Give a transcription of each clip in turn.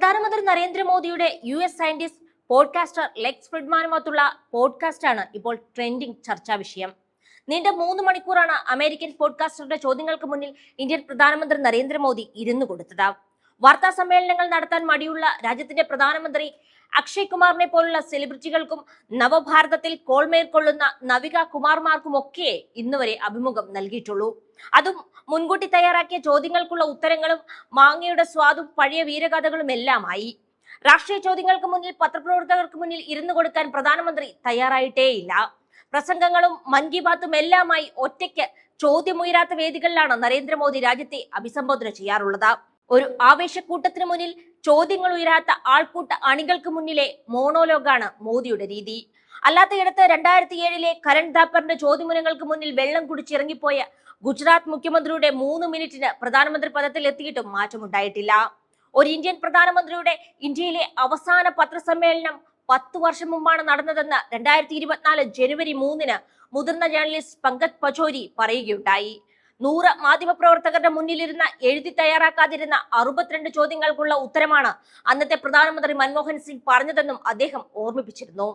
പ്രധാനമന്ത്രി നരേന്ദ്രമോദിയുടെ U S scientist podcaster Lex ഫ്രിഡ്മാനുമൊത്തുള്ള പോഡ്കാസ്റ്റാണ് ഇപ്പോൾ ട്രെൻഡിങ് ചർച്ചാ വിഷയം. നീണ്ട മൂന്ന് മണിക്കൂറാണ് അമേരിക്കൻ പോഡ്കാസ്റ്ററുടെ ചോദ്യങ്ങൾക്ക് മുന്നിൽ ഇന്ത്യൻ പ്രധാനമന്ത്രി നരേന്ദ്രമോദി ഇരുന്നു കൊടുത്തത്. വാർത്താ സമ്മേളനങ്ങൾ നടത്താൻ മടിയുള്ള രാജ്യത്തിന്റെ പ്രധാനമന്ത്രി അക്ഷയ് കുമാറിനെ പോലുള്ള സെലിബ്രിറ്റികൾക്കും നവഭാരതത്തിൽ കോൾമേൽ കൊള്ളുന്ന നവിക കുമാർമാർക്കുമൊക്കെ ഇന്നുവരെ അഭിമുഖം നൽകിയിട്ടുള്ളൂ. അതും മുൻകൂട്ടി തയ്യാറാക്കിയ ചോദ്യങ്ങൾക്കുള്ള ഉത്തരങ്ങളും മാങ്ങയുടെ സ്വാദും പഴയ വീരകഥകളും എല്ലാമായി രാഷ്ട്രീയ ചോദ്യങ്ങൾക്ക് മുന്നിൽ പത്രപ്രവർത്തകർക്ക് മുന്നിൽ ഇരുന്നു കൊടുക്കാൻ പ്രധാനമന്ത്രി തയ്യാറായിട്ടേയില്ല. പ്രസംഗങ്ങളും മൻ കി ബാത്തും എല്ലാമായി ഒറ്റയ്ക്ക് ചോദ്യമുയരാത്ത വേദികളിലാണ് നരേന്ദ്രമോദി രാജ്യത്തെ അഭിസംബോധന ചെയ്യാറുള്ളത്. ഒരു ആവേശക്കൂട്ടത്തിന് മുന്നിൽ ചോദ്യങ്ങൾ ഉയരാത്ത ആൾക്കൂട്ട അണികൾക്ക് മുന്നിലെ മോണോലോഗാണ് മോദിയുടെ രീതി. അല്ലാത്ത അല്ലാത്തയിടത്ത് രണ്ടായിരത്തി ഏഴിലെ കരൺ ഥാപ്പറിന്റെ ചോദ്യമുനങ്ങൾക്ക് മുന്നിൽ വെള്ളം കുടിച്ചിറങ്ങിപ്പോയ ഗുജറാത്ത് മുഖ്യമന്ത്രിയുടെ മൂന്ന് മിനിറ്റിന് പ്രധാനമന്ത്രി പദത്തിൽ എത്തിയിട്ടും മാറ്റമുണ്ടായിട്ടില്ല. ഒരു ഇന്ത്യൻ പ്രധാനമന്ത്രിയുടെ ഇന്ത്യയിലെ അവസാന പത്രസമ്മേളനം പത്തു വർഷം മുമ്പാണ് നടന്നതെന്ന് രണ്ടായിരത്തി ഇരുപത്തിനാല് ജനുവരി മൂന്നിന് മുതിർന്ന ജേർണലിസ്റ്റ് പങ്കജ് പചോരി പറയുകയുണ്ടായി. നൂറ് മാധ്യമപ്രവർത്തകരുടെ മുന്നിലിരുന്ന എഴുതി തയ്യാറാക്കാതിരുന്ന അറുപത്തിരണ്ട് ചോദ്യങ്ങൾക്കുള്ള ഉത്തരമാണ് അന്നത്തെ പ്രധാനമന്ത്രി മൻമോഹൻ സിംഗ് പറഞ്ഞതെന്നും അദ്ദേഹം ഓർമ്മിപ്പിച്ചിരുന്നു.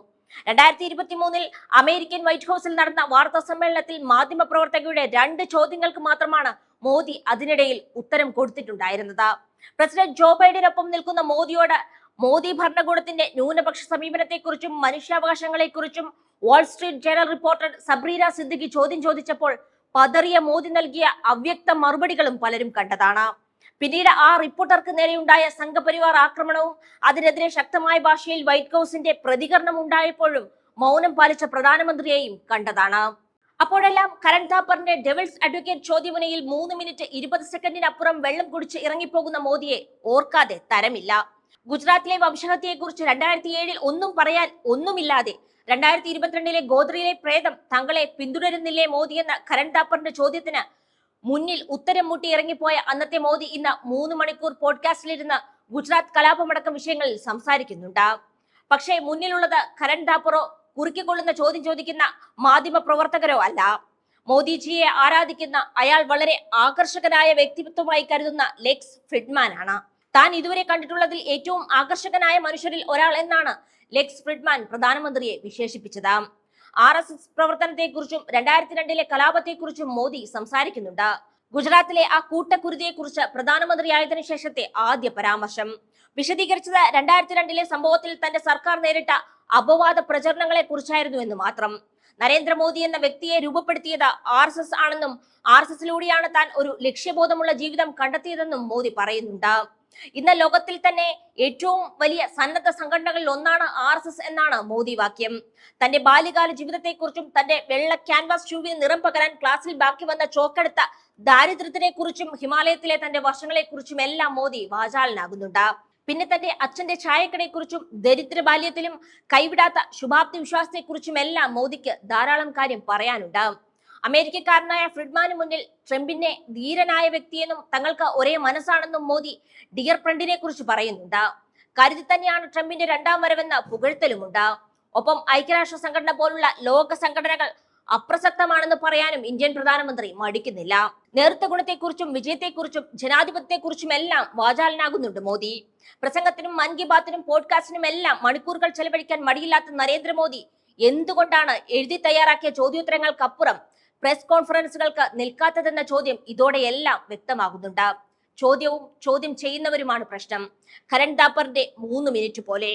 രണ്ടായിരത്തി ഇരുപത്തി മൂന്നിൽ അമേരിക്കൻ വൈറ്റ് ഹൗസിൽ നടന്ന വാർത്താ സമ്മേളനത്തിൽ മാധ്യമപ്രവർത്തകരുടെ രണ്ട് ചോദ്യങ്ങൾക്ക് മാത്രമാണ് മോദി അതിനിടയിൽ ഉത്തരം കൊടുത്തിട്ടുണ്ടായിരുന്നത്. പ്രസിഡന്റ് ജോ ബൈഡനൊപ്പം നിൽക്കുന്ന മോദിയോട് മോദി ഭരണകൂടത്തിന്റെ ന്യൂനപക്ഷ സമീപനത്തെക്കുറിച്ചും മനുഷ്യാവകാശങ്ങളെക്കുറിച്ചും Wall Street Journal reporter Sabrina Siddiqui ചോദ്യം ചോദിച്ചപ്പോൾ പതറിയ മോദി നൽകിയ അവ്യക്ത മറുപടികളും പലരും കണ്ടതാണ്. പിന്നീട് ആ റിപ്പോർട്ടർക്ക് നേരെയുണ്ടായ സംഘപരിവാർ ആക്രമണവും അതിനെതിരെ ശക്തമായ ഭാഷയിൽ വൈറ്റ് ഹൌസിന്റെ പ്രതികരണം ഉണ്ടായപ്പോഴും മൗനം പാലിച്ച പ്രധാനമന്ത്രിയെയും കണ്ടതാണ്. അപ്പോഴെല്ലാം കരൺ താപ്പറിന്റെ ഡെവിൾസ് അഡ്വക്കേറ്റ് ചോദ്യമുനയിൽ മൂന്ന് മിനിറ്റ് ഇരുപത് സെക്കൻഡിനപ്പുറം വെള്ളം കുടിച്ച് ഇറങ്ങിപ്പോകുന്ന മോദിയെ ഓർക്കാതെ തരമില്ല. ഗുജറാത്തിലെ വംശഹത്യയെക്കുറിച്ച് രണ്ടായിരത്തി ഏഴിൽ ഒന്നും പറയാൻ ഒന്നുമില്ലാതെ രണ്ടായിരത്തി ഇരുപത്തിരണ്ടിലെ ഗോദ്രയിലെ പ്രേതം തങ്ങളെ പിന്തുടരുന്നില്ലേ മോദി എന്ന കരൺ താപ്പറിന്റെ ചോദ്യത്തിന് മുന്നിൽ ഉത്തരം മുട്ടി ഇറങ്ങിപ്പോയ അന്നത്തെ മോദി ഇന്ന് മൂന്ന് മണിക്കൂർ പോഡ്കാസ്റ്റിലിരുന്ന് ഗുജറാത്ത് കലാപമടക്കം വിഷയങ്ങളിൽ സംസാരിക്കുന്നുണ്ട്. പക്ഷേ മുന്നിലുള്ളത് കരൺ താപ്പറോ കുറുക്കിക്കൊള്ളുന്ന ചോദ്യം ചോദിക്കുന്ന മാധ്യമ പ്രവർത്തകരോ അല്ല. മോദിജിയെ ആരാധിക്കുന്ന അയാൾ വളരെ ആകർഷകനായ വ്യക്തിത്വമായി കരുതുന്ന ലെക്സ് ഫ്രിഡ്മാൻ ആണ് താൻ ഇതുവരെ കണ്ടിട്ടുള്ളതിൽ ഏറ്റവും ആകർഷകനായ മനുഷ്യരിൽ ഒരാൾ എന്നാണ് ലെക്സ് ഫ്രിഡ്മാൻ പ്രധാനമന്ത്രിയെ വിശേഷിപ്പിച്ചത്. ആർ എസ് എസ് പ്രവർത്തനത്തെക്കുറിച്ചും രണ്ടായിരത്തി രണ്ടിലെ കലാപത്തെക്കുറിച്ചും മോദി സംസാരിക്കുന്നുണ്ട്. ഗുജറാത്തിലെ ആ കൂട്ടക്കുരുതിയെക്കുറിച്ച് പ്രധാനമന്ത്രിയായതിനു ശേഷത്തെ ആദ്യ പരാമർശം. വിശദീകരിച്ചത് രണ്ടായിരത്തി രണ്ടിലെ സംഭവത്തിൽ തന്റെ സർക്കാർ നേരിട്ട അപവാദ പ്രചരണങ്ങളെ കുറിച്ചായിരുന്നു എന്ന് മാത്രം. നരേന്ദ്രമോദി എന്ന വ്യക്തിയെ രൂപപ്പെടുത്തിയത് ആർ എസ് എസ് ആണെന്നും ആർ എസ് എസിലൂടെയാണ് താൻ ഒരു ലക്ഷ്യബോധമുള്ള ജീവിതം കണ്ടെത്തിയതെന്നും മോദി പറയുന്നുണ്ട്. ഇന്ന് ലോകത്തിൽ തന്നെ ഏറ്റവും വലിയ സന്നദ്ധ സംഘടനകളിൽ ഒന്നാണ് ആർ എസ് എസ് എന്നാണ് മോദി വാക്യം. തന്റെ ബാല്യകാല ജീവിതത്തെക്കുറിച്ചും തന്റെ വെള്ള ക്യാൻവാസ് ഷൂവിന് നിറം പകരാൻ ക്ലാസ്സിൽ ബാക്കി വന്ന ചോക്കെടുത്ത ദാരിദ്ര്യത്തിനെ കുറിച്ചും ഹിമാലയത്തിലെ തന്റെ വർഷങ്ങളെ കുറിച്ചും എല്ലാം മോദി വാചാലനാകുന്നുണ്ട്. പിന്നെ തന്റെ അച്ഛന്റെ ചായക്കടയെക്കുറിച്ചും ദരിദ്ര ബാല്യത്തിലും കൈവിടാത്ത ശുഭാപ്തി വിശ്വാസത്തെക്കുറിച്ചും എല്ലാം മോദിക്ക് ധാരാളം കാര്യം പറയാനുണ്ട്. അമേരിക്കക്കാരനായ ഫ്രിഡ്മാന് മുന്നിൽ ട്രംപിനെ ധീരനായ വ്യക്തിയെന്നും തങ്ങൾക്ക് ഒരേ മനസ്സാണെന്നും മോദി ഡിയർ ഫ്രണ്ടിനെ കുറിച്ച് പറയുന്നുണ്ട്. കരുതി തന്നെയാണ് ട്രംപിന്റെ രണ്ടാം വരവെന്ന് പുകഴ്ത്തലുമുണ്ട്. ഒപ്പം ഐക്യരാഷ്ട്ര സംഘടന പോലുള്ള ലോക സംഘടനകൾ അപ്രസക്തമാണെന്ന് പറയാനും ഇന്ത്യൻ പ്രധാനമന്ത്രി മടിക്കുന്നില്ല. നേതൃത്വ ഗുണത്തെക്കുറിച്ചും വിജയത്തെക്കുറിച്ചും ജനാധിപത്യത്തെക്കുറിച്ചും എല്ലാം വാചാലനാകുന്നുണ്ട് മോദി. പ്രസംഗത്തിനും മൻ കി ബാത്തിനും പോഡ്കാസ്റ്റിനും എല്ലാം മണിക്കൂറുകൾ ചെലവഴിക്കാൻ മടിയില്ലാത്ത നരേന്ദ്രമോദി എന്തുകൊണ്ടാണ് എഴുതി തയ്യാറാക്കിയ ചോദ്യോത്തരങ്ങൾക്കപ്പുറം പ്രസ് കോൺഫറൻസുകൾക്ക് നിൽക്കാത്തതെന്ന ചോദ്യം ഇതോടെയെല്ലാം വ്യക്തമാകുന്നുണ്ട്. ചോദ്യവും ചോദ്യം ചെയ്യുന്നവരുമാണ് പ്രശ്നം. കരൺ ദാപ്പറിന്റെ മൂന്ന് മിനിറ്റ് പോലെ.